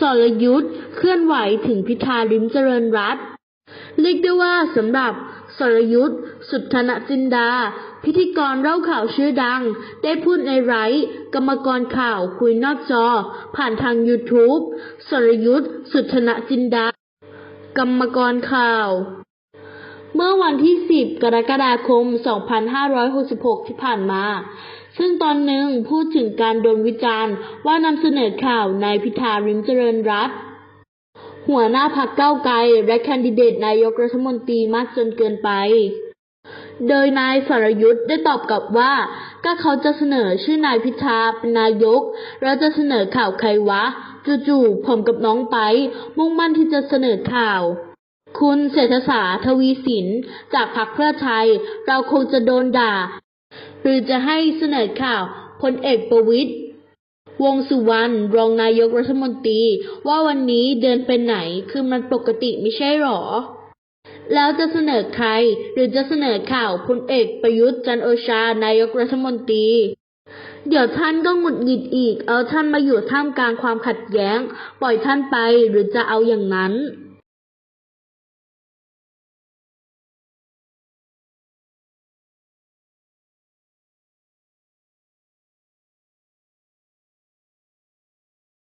สรยุทธ์เคลื่อนไหวถึงพิธาลิมเจริญรัตเรียกได้ว่าสำหรับสรยุทธ์สุทธนจินดา พิธีกรเล่าข่าวชื่อดัง ได้พูดในไร้กรรมกรข่าวคุยนอกจอ ผ่านทาง YouTube สรยุทธ์สุทธนจินดา กรรมกรข่าว เมื่อวันที่ 10 กรกฎาคม 2566 ที่ผ่านมา ซึ่งตอนหนึ่งพูดถึงการโดนวิจารณ์ว่านำเสนอข่าวนายพิธาริมเจริญรัตน์หัวหน้าพักเก้าวไกลและแคนดิเดตนายกรัฐมนตรีมากจนเกินไป โดยนายสรยุทธ์ได้ตอบกลับว่า ก็เขาจะเสนอชื่อนายพิธาเป็นนายกแล้วจะเสนอข่าวใครวะ จู่ๆผมกับน้องไป มุ่งมั่นที่จะเสนอข่าว คุณเศรษฐศาสตร์ทวีสินจากพรรคเพื่อไทย เราคงจะโดนด่า หรือจะให้เสนอข่าวพลเอกประวิตยวงสุวรรณรองนายกรัฐมนตรี ว่าวันนี้เดินไปไหนคือมันปกติไม่ใช่หรอ แล้วจะเสนอใคร หรือจะเสนอข่าวพลเอกประยุทธ์จันโอชานายกรัฐมนตรี เดี๋ยวท่านก็หงุดหงิดอีก เอาท่านมาอยู่ท่ามกลางความขัดแย้ง ปล่อยท่านไปหรือจะเอาอย่างนั้น